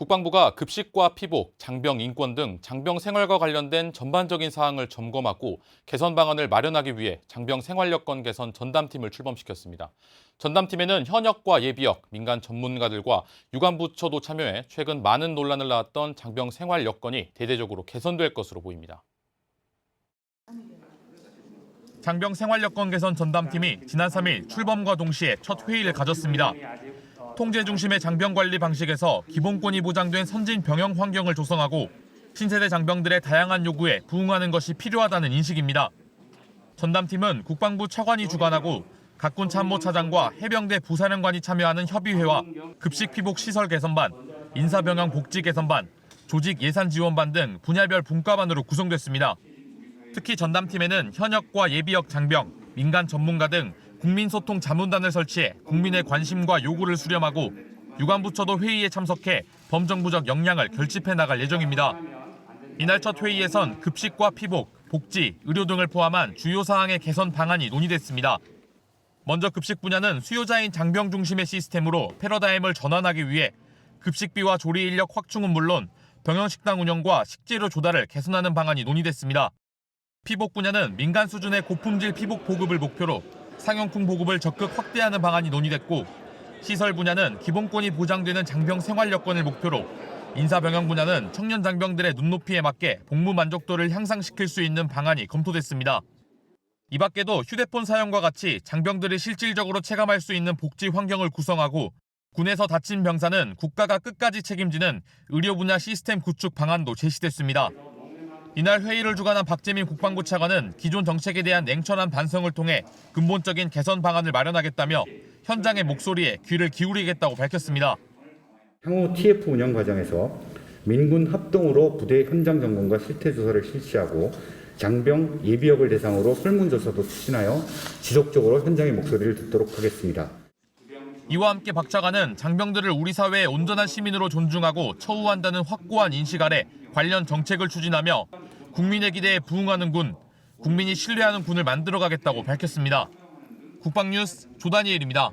국방부가 급식과 피복, 장병 인권 등 장병 생활과 관련된 전반적인 사항을 점검하고 개선 방안을 마련하기 위해 장병 생활 여건 개선 전담팀을 출범시켰습니다. 전담팀에는 현역과 예비역, 민간 전문가들과 유관부처도 참여해 최근 많은 논란을 낳았던 장병 생활 여건이 대대적으로 개선될 것으로 보입니다. 장병 생활 여건 개선 전담팀이 지난 3일 출범과 동시에 첫 회의를 가졌습니다. 통제 중심의 장병 관리 방식에서 기본권이 보장된 선진 병영 환경을 조성하고 신세대 장병들의 다양한 요구에 부응하는 것이 필요하다는 인식입니다. 전담팀은 국방부 차관이 주관하고 각군 참모차장과 해병대 부사령관이 참여하는 협의회와 급식 피복 시설 개선반, 인사병영 복지 개선반, 조직 예산 지원반 등 분야별 분과반으로 구성됐습니다. 특히 전담팀에는 현역과 예비역 장병, 민간 전문가 등 국민소통 자문단을 설치해 국민의 관심과 요구를 수렴하고 유관부처도 회의에 참석해 범정부적 역량을 결집해 나갈 예정입니다. 이날 첫 회의에선 급식과 피복, 복지, 의료 등을 포함한 주요 사항의 개선 방안이 논의됐습니다. 먼저 급식 분야는 수요자인 장병 중심의 시스템으로 패러다임을 전환하기 위해 급식비와 조리 인력 확충은 물론 병영식당 운영과 식재료 조달을 개선하는 방안이 논의됐습니다. 피복 분야는 민간 수준의 고품질 피복 보급을 목표로 상용품 보급을 적극 확대하는 방안이 논의됐고 시설 분야는 기본권이 보장되는 장병 생활 여건을 목표로 인사 병영 분야는 청년 장병들의 눈높이에 맞게 복무 만족도를 향상시킬 수 있는 방안이 검토됐습니다. 이 밖에도 휴대폰 사용과 같이 장병들이 실질적으로 체감할 수 있는 복지 환경을 구성하고 군에서 다친 병사는 국가가 끝까지 책임지는 의료 분야 시스템 구축 방안도 제시됐습니다. 이날 회의를 주관한 박재민 국방부 차관은 기존 정책에 대한 냉철한 반성을 통해 근본적인 개선 방안을 마련하겠다며 현장의 목소리에 귀를 기울이겠다고 밝혔습니다. 향후 TF 운영 과정에서 민군 합동으로 부대 현장 점검과 실태 조사를 실시하고 장병 예비역을 대상으로 설문조사도 추진하여 지속적으로 현장의 목소리를 듣도록 하겠습니다. 이와 함께 박 차관은 장병들을 우리 사회의 온전한 시민으로 존중하고 처우한다는 확고한 인식 아래 관련 정책을 추진하며 국민의 기대에 부응하는 군, 국민이 신뢰하는 군을 만들어가겠다고 밝혔습니다. 국방뉴스 조다니엘입니다.